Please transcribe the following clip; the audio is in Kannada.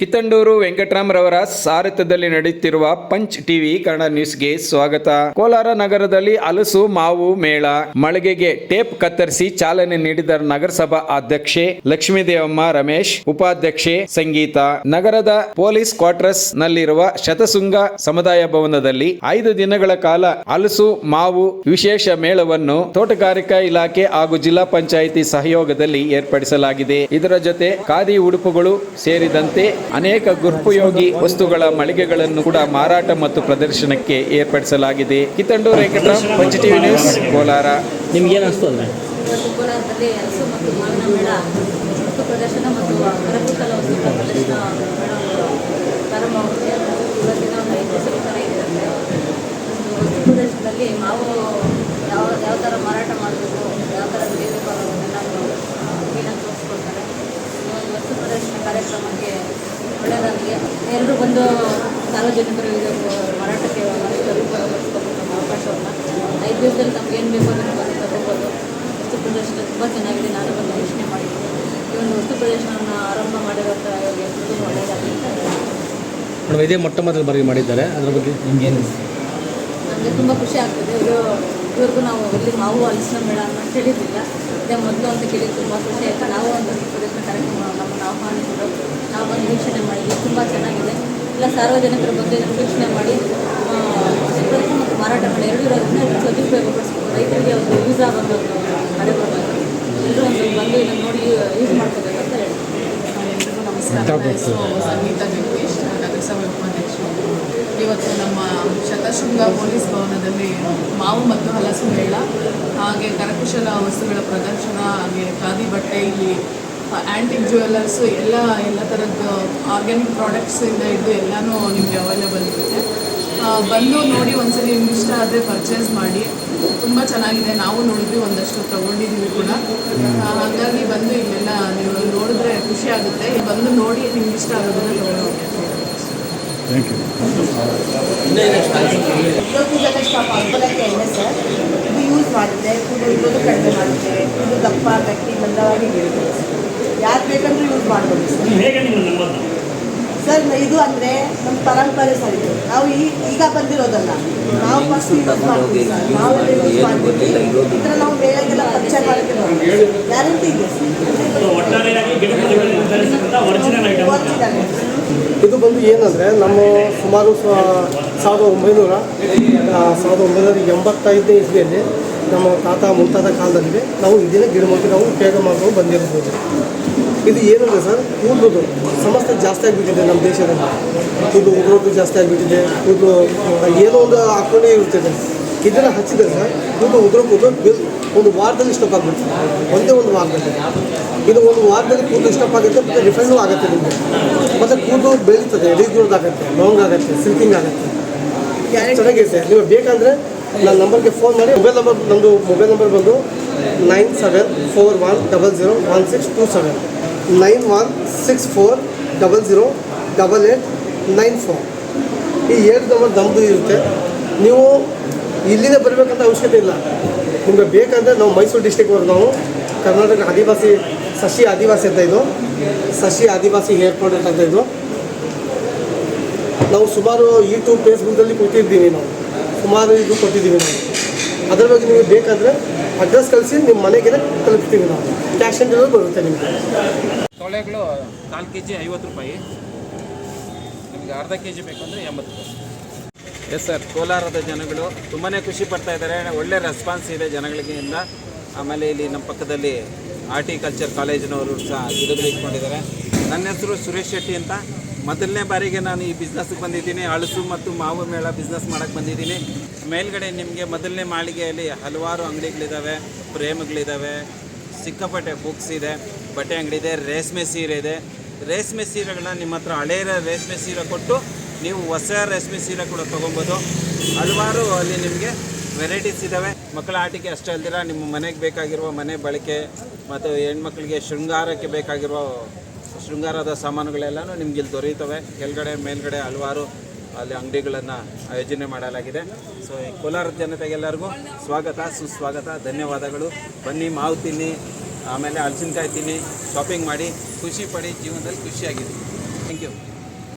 ಕಿತ್ತಂಡೂರು ವೆಂಕಟರಾಮರವರ ಸಾರಥ್ಯದಲ್ಲಿ ನಡೆಯುತ್ತಿರುವ ಪಂಚ್ ಟಿವಿ ಕನ್ನಡ ನ್ಯೂಸ್ಗೆ ಸ್ವಾಗತ. ಕೋಲಾರ ನಗರದಲ್ಲಿ ಹಲಸು ಮಾವು ಮೇಳ. ಮಳಿಗೆಗೆ ಟೇಪ್ ಕತ್ತರಿಸಿ ಚಾಲನೆ ನೀಡಿದ ನಗರಸಭಾ ಅಧ್ಯಕ್ಷೆ ಲಕ್ಷ್ಮೀದೇವಮ್ಮ ರಮೇಶ್, ಉಪಾಧ್ಯಕ್ಷೆ ಸಂಗೀತ. ನಗರದ ಪೊಲೀಸ್ ಕ್ವಾರ್ಟರ್ಸ್ ನಲ್ಲಿರುವ ಶತಸುಂಗ ಸಮುದಾಯ ಭವನದಲ್ಲಿ ಐದು ದಿನಗಳ ಕಾಲ ಹಲಸು ಮಾವು ವಿಶೇಷ ಮೇಳವನ್ನು ತೋಟಗಾರಿಕಾ ಇಲಾಖೆ ಹಾಗೂ ಜಿಲ್ಲಾ ಪಂಚಾಯಿತಿ ಸಹಯೋಗದಲ್ಲಿ ಏರ್ಪಡಿಸಲಾಗಿದೆ. ಇದರ ಜೊತೆ ಖಾದಿ ಉಡುಪುಗಳು ಸೇರಿದಂತೆ ಅನೇಕ ಗೃಹೋಪಯೋಗಿ ವಸ್ತುಗಳ ಮಳಿಗೆಗಳನ್ನು ಕೂಡ ಮಾರಾಟ ಮತ್ತು ಪ್ರದರ್ಶನಕ್ಕೆ ಏರ್ಪಡಿಸಲಾಗಿದೆ. ಕಿತ್ತಂಡೂರು ವೆಂಕಟರಾಮ್ ಪಂಚ ಟಿವಿ ನ್ಯೂಸ್ ಕೋಲಾರ. ನಿಮ್ಗೇನು ಅನಿಸ್ತು ಅಂದರೆ? ಇವತ್ತು ಕೋಲಾರದಲ್ಲಿ ಹಸು ಮತ್ತು ಮಾವಿನ ಮೇಳ ವಸ್ತು ಪ್ರದರ್ಶನ ಮತ್ತು ಕರಕುಶಲ ವಸ್ತು ಪ್ರದರ್ಶನ ಪ್ರಾರಂಭವಾಗುತ್ತೆ ಇವತ್ತಿನ ಒಂದು ಐದು ದಿವಸಗಳ ಥರ ಇರುತ್ತೆ ಒಂದು ವಸ್ತು ಪ್ರದರ್ಶನದಲ್ಲಿ ಮಾವು ಯಾವ ಯಾವ ಥರ ಮಾರಾಟ ಮಾಡಬೇಕು ಯಾವ ಥರ ಬೆಳೆಯಬೇಕು ಅನ್ನೋದನ್ನೆಲ್ಲ ಕ್ಲೀನಾಗಿ ತೋರಿಸ್ಕೊಡ್ತಾರೆ ಈ ಒಂದು ವಸ್ತು ಪ್ರದರ್ಶನ ಕಾರ್ಯಕ್ರಮಕ್ಕೆ ಒಳ್ಳೆಯದಾಗಿದೆ ಎಲ್ಲರೂ ಬಂದು ಸಾರ್ವಜನಿಕರು ಇದು ಮಾರಾಟಕ್ಕೆ ಸದುಪಯೋಗಪಡಿಸ್ಕೋಬೇಕು ನಮ್ಮ ಅವಕಾಶವನ್ನು ಐದು ದಿವಸದಲ್ಲಿ ನಮ್ಗೆ ಏನು ಬೇಕು ಅದನ್ನು ಬಂದು ತಗೋಬೋದು. ವಸ್ತು ಪ್ರದರ್ಶನ ತುಂಬ ಚೆನ್ನಾಗಿದೆ. ನಾನು ಬಂದು ವೀಕ್ಷಣೆ ಮಾಡಿದ್ದೀನಿ. ಈ ಒಂದು ವಸ್ತು ಪ್ರದರ್ಶನವನ್ನು ಆರಂಭ ಮಾಡಿರುವಂಥ ಎಲ್ಲರಿಗೂ ಒಳ್ಳೆಯದಾಗಿದೆ. ಮೇಡಮ್ ಇದೇ ಮೊಟ್ಟ ಮೊದಲ ಬರೀ ಮಾಡಿದ್ದಾರೆ. ಅದರ ಬಗ್ಗೆ? ನಿಮಗೇನು ನನಗೆ ತುಂಬ ಖುಷಿ ಆಗ್ತದೆ. ಇವರು ಇವ್ರಿಗೂ ನಾವು ಇಲ್ಲಿ ಮಾವು ಹಲಸಿನ ಮೇಡ ಅಂತ ಕೇಳಿದ್ದಿಲ್ಲ ಇದೇ ಮೊದಲು ಅಂತ ಕೇಳಿ ತುಂಬ ಖುಷಿ ಆಯಿತು. ನಾವು ಒಂದು ಪ್ರದರ್ಶನ ಕಾರ್ಯಕ್ರಮ ನಮ್ಮನ್ನು ನಾವು ಬಂದು ವೀಕ್ಷಣೆ ಮಾಡಿದ್ವಿ ತುಂಬ ಚೆನ್ನಾಗಿದೆ. ಎಲ್ಲ ಸಾರ್ವಜನಿಕರ ಬಗ್ಗೆ ಇದನ್ನು ವೀಕ್ಷಣೆ ಮಾಡಿ ಮತ್ತು ಮಾರಾಟ ಮಾಡಿ ಎರಡೂ ಇರೋದನ್ನ ಸದುಪಯೋಗಪಡಿಸ್ಬೇಕು. ರೈತರಿಗೆ ಒಂದು ಯೂಸ್ ಆಗೋದು ಒಂದು ಕಾರ್ಯಕ್ರಮ ಎಲ್ಲರೂ ಒಂದು ಬಂದು ಇದನ್ನು ನೋಡಿ ಯೂಸ್ ಮಾಡ್ಕೋಬೇಕು ಅಂತ ನಮಸ್ಕಾರ. ಹೆಸರು ಸಂಗೀತ ಜಗದೀಶ್ ನಗರಸಭೆ ಉಪಾಧ್ಯಕ್ಷರು. ಇವತ್ತು ನಮ್ಮ ಶತಶೃಂಗ ಪೊಲೀಸ್ ಭವನದಲ್ಲಿ ಮಾವು ಮತ್ತು ಹಲಸು ಮೇಳ ಹಾಗೆ ಕರಕುಶಲ ವಸ್ತುಗಳ ಪ್ರದರ್ಶನ ಹಾಗೆ ಖಾದಿ ಬಟ್ಟೆ ಇಲ್ಲಿ ಆ್ಯಂಟಿಕ್ ಜ್ಯುವೆಲ್ಲರ್ಸು ಎಲ್ಲ ಎಲ್ಲ ಥರದ್ದು ಆರ್ಗ್ಯಾನಿಕ್ ಪ್ರಾಡಕ್ಟ್ಸಿಂದ ಹಿಡಿದು ಎಲ್ಲನೂ ನಿಮಗೆ ಅವೈಲೇಬಲ್ ಇರುತ್ತೆ. ಬಂದು ನೋಡಿ ಒಂದ್ಸರಿ ನಿಮ್ಗೆ ಇಷ್ಟ ಆದರೆ ಪರ್ಚೇಸ್ ಮಾಡಿ. ತುಂಬ ಚೆನ್ನಾಗಿದೆ. ನಾವು ನೋಡಿದ್ವಿ ಒಂದಷ್ಟು ತಗೊಂಡಿದ್ದೀವಿ ಕೂಡ. ಹಾಗಾಗಿ ಬಂದು ಇಲ್ಲೆಲ್ಲ ನೀವು ನೋಡಿದ್ರೆ ಖುಷಿ ಆಗುತ್ತೆ. ಬಂದು ನೋಡಿ ನಿಮ್ಗೆ ಇಷ್ಟ ಆಗೋದನ್ನ ತಗೊಂಡು ಇವತ್ತು ಜನ ಸ್ಟಾಪ್ ಸರ್ ಇದು ಯೂಸ್ ಇರೋದು ಕಡಿಮೆ ಮಾಡುತ್ತೆ ಇದು ದಪ್ಪ ಗಟ್ಟಿ ಬಂದವಾಗಿ ಇರುತ್ತೆ ಯಾರು ಬೇಕಂದ್ರೂ ಯೂಸ್ ಮಾಡ್ಬೋದು ಸರ್. ಸರ್ ಇದು ಅಂದರೆ ನಮ್ಮ ಪರಂಪರೆ ಸರ್ ಇದು. ನಾವು ಈ ಈಗ ಬಂದಿರೋದಲ್ಲ. ನಾವು ಫಸ್ಟ್ ಯೂಸ್ ಮಾಡ್ತೀವಿ ಸರ್. ನಾವೆಲ್ಲ ಯೂಸ್ ಮಾಡ್ತೀವಿ. ಇದರ ನಾವು ಮೇಳಕ್ಕೆಲ್ಲ ಪರಿಚಯ ಮಾಡ್ತೀವಿ ಗ್ಯಾರಂಟಿ ಇದೆ ಇದು ಬಂದು ಏನಂದರೆ ನಮ್ಮ ಸುಮಾರು ಸಾವಿರದ ಒಂಬೈನೂರ ಸಾವಿರದ ಒಂಬೈನೂರ ಎಂಬತ್ತೈದನೇ ಇಸ್ವಿಯಲ್ಲಿ ನಮ್ಮ ತಾತ ಮುಂತಾದ ಕಾಲದಲ್ಲಿ ನಾವು ಇದೇ ಗಿಡಮೂಲಿಕೆ ನಾವು ಉಪಯೋಗ ಮಾಡ್ಕೊಂಡು ಬಂದಿರ್ಬೋದು. ಇದು ಏನಂದ್ರೆ ಸರ್ ಕೂದಲು ಸಮಸ್ಯೆ ಜಾಸ್ತಿ ಆಗಿಬಿಟ್ಟಿದೆ ನಮ್ಮ ದೇಶದಲ್ಲಿ. ಕೂದಲು ಉಗ್ರೋದು ಜಾಸ್ತಿ ಆಗಿಬಿಟ್ಟಿದೆ. ಕೂದಲು ಏನೋ ಒಂದು ಹಾಕೊಂಡೇ ಇರ್ತದೆ ಇದನ್ನು ಹಚ್ಚಿದ್ರೆ ಸರ್, ಕೂದಲು ಉದುರು ಕೂದಲು ಒಂದು ವಾರದಲ್ಲಿ ಸ್ಟಾಪ್ ಒಂದೇ ಒಂದು ವಾರದಲ್ಲಿ. ಇದು ಒಂದು ವಾರದಲ್ಲಿ ಕೂದಲು ಸ್ಟಾಪ್ ಆಗುತ್ತೆ ಮತ್ತು ರಿಫೈನು ಆಗುತ್ತೆ ನಿಮಗೆ. ಮತ್ತು ಕೂದಲು ಬೆಳೀತದೆ ರೀಗ್ರೋದ್ ಆಗುತ್ತೆ ಲಾಂಗ್ ಆಗುತ್ತೆ ಸಿಲ್ಕಿಂಗ್ ಆಗುತ್ತೆ. ಚೆನ್ನಾಗಿರುತ್ತೆ ನೀವು ಬೇಕಂದರೆ ನನ್ನ ನಂಬರ್ಗೆ ಫೋನ್ ಮಾಡಿ. ಮೊಬೈಲ್ ನಂಬರ್ ನಮ್ಮದು ಮೊಬೈಲ್ ನಂಬರ್ ಬಂದು nine seven four one double zero one six two seven nine one six four double zero double eight nine four. ಈ ಏಟ್ ನಂಬರ್ ನಮ್ಮದು ಇರುತ್ತೆ. ನೀವು ಇಲ್ಲಿಂದ ಬರಬೇಕಂತ ಅವಶ್ಯಕತೆ ಇಲ್ಲ. ನಿಮಗೆ ಬೇಕಂದರೆ ನಾವು ಮೈಸೂರು ಡಿಸ್ಟಿಕ್ವರೆಗೆ ನಾವು. ಕರ್ನಾಟಕ ಆದಿವಾಸಿ, ಸಸಿ ಆದಿವಾಸಿ ಅಂತ ಇದು. ಸಸಿ ಆದಿವಾಸಿ ಹೇರ್ ಅಂತ ಇದು. ನಾವು ಸುಮಾರು ಯೂಟ್ಯೂಬ್ ಫೇಸ್ಬುಕ್ಕಲ್ಲಿ ಕೊಟ್ಟಿದ್ದೀವಿ ನಾವು. ಸುಮಾರು ಇದು ಕೊಟ್ಟಿದ್ದೀವಿ ನಾವು. ಅದರ ಬಗ್ಗೆ ನಿಮಗೆ ಬೇಕಾದರೆ ಅಡ್ರೆಸ್ ಕಳಿಸಿ ನಿಮ್ಮ ಮನೆಗೆ ತಲುಪಿಸ್ತೀವಿ ನಾವು. ಕ್ಯಾಶ್ ಆನ್ ಡೆಲಿವರಿ ಬರುತ್ತೆ ನಿಮಗೆ. ತೊಳೆಗಳು ನಾಲ್ಕು ಕೆ ಜಿ ಐವತ್ತು ರೂಪಾಯಿ. ನಿಮಗೆ ಅರ್ಧ ಕೆ ಜಿ ಬೇಕಂದರೆ ಎಂಬತ್ತು ರೂಪಾಯಿ. ಎಸ್ ಸರ್ ಕೋಲಾರದ ಜನಗಳು ತುಂಬಾ ಖುಷಿ ಪಡ್ತಾ ಇದ್ದಾರೆ. ಒಳ್ಳೆ ರೆಸ್ಪಾನ್ಸ್ ಇದೆ ಜನಗಳಿಗಿಂದ ಆಮೇಲೆ ಇಲ್ಲಿ ನಮ್ಮ ಪಕ್ಕದಲ್ಲಿ ಆರ್ಟಿಕಲ್ಚರ್ ಕಾಲೇಜಿನವರು ಸಹ ಗಿಡಗಳು ಇಟ್ಕೊಂಡಿದ್ದಾರೆ. ನನ್ನ ಹೆಸರು ಸುರೇಶ್ ಶೆಟ್ಟಿ ಅಂತ. ಮೊದಲನೇ ಬಾರಿಗೆ ನಾನು ಈ ಬಿಸ್ನೆಸ್ಗೆ ಬಂದಿದ್ದೀನಿ. ಹಳಸು ಮತ್ತು ಮಾವು ಮೇಳ ಬಿಸ್ನೆಸ್ ಮಾಡೋಕ್ಕೆ ಬಂದಿದ್ದೀನಿ. ಮೇಲ್ಗಡೆ ನಿಮಗೆ ಮೊದಲನೇ ಮಾಳಿಗೆಯಲ್ಲಿ ಹಲವಾರು ಅಂಗಡಿಗಳಿದ್ದಾವೆ ಪ್ರೇಮಗಳಿದ್ದಾವೆ ಸಿಕ್ಕಾಪಟ್ಟೆ ಬುಕ್ಸ್ ಇದೆ. ಬಟ್ಟೆ ಅಂಗಡಿ ಇದೆ. ರೇಷ್ಮೆ ಸೀರೆ ಇದೆ. ರೇಷ್ಮೆ ಸೀರೆಗಳನ್ನ ನಿಮ್ಮ ಹತ್ರ ಹಳೆಯ ರೇಷ್ಮೆ ಸೀರೆ ಕೊಟ್ಟು ನೀವು ಹೊಸ ರೇಷ್ಮೆ ಸೀರೆ ಕೂಡ ತೊಗೊಬೋದು. ಹಲವಾರು ಅಲ್ಲಿ ನಿಮಗೆ ವೆರೈಟೀಸ್ ಇದ್ದಾವೆ ಮಕ್ಕಳ ಆಟಿಕೆ ಅಷ್ಟೇ ಅಲ್ದಿರ, ನಿಮ್ಮ ಮನೆಗೆ ಬೇಕಾಗಿರುವ ಮನೆ ಬಳಕೆ, ಮತ್ತು ಹೆಣ್ಮಕ್ಳಿಗೆ ಶೃಂಗಾರಕ್ಕೆ ಬೇಕಾಗಿರುವ ಶೃಂಗಾರದ ಸಾಮಾನುಗಳೆಲ್ಲನೂ ನಿಮ್ಗೆ ಇಲ್ಲಿ ದೊರೆಯುತ್ತವೆ. ಕೆಳಗಡೆ, ಮೇಲ್ಗಡೆ ಹಲವಾರು ಅಲ್ಲಿ ಅಂಗಡಿಗಳನ್ನು ಆಯೋಜನೆ ಮಾಡಲಾಗಿದೆ. ಸೊ ಈ ಕೋಲಾರ ಜನತೆಗೆಲ್ಲರಿಗೂ ಸ್ವಾಗತ, ಸುಸ್ವಾಗತ, ಧನ್ಯವಾದಗಳು. ಬನ್ನಿ, ಮಾವು ತಿನ್ನಿ, ಆಮೇಲೆ ಹಲಸಿನಕಾಯಿ ತಿನ್ನಿ ಶಾಪಿಂಗ್ ಮಾಡಿ, ಖುಷಿ ಪಡಿ, ಜೀವನದಲ್ಲಿ ಖುಷಿಯಾಗಿದೆ ಥ್ಯಾಂಕ್ ಯು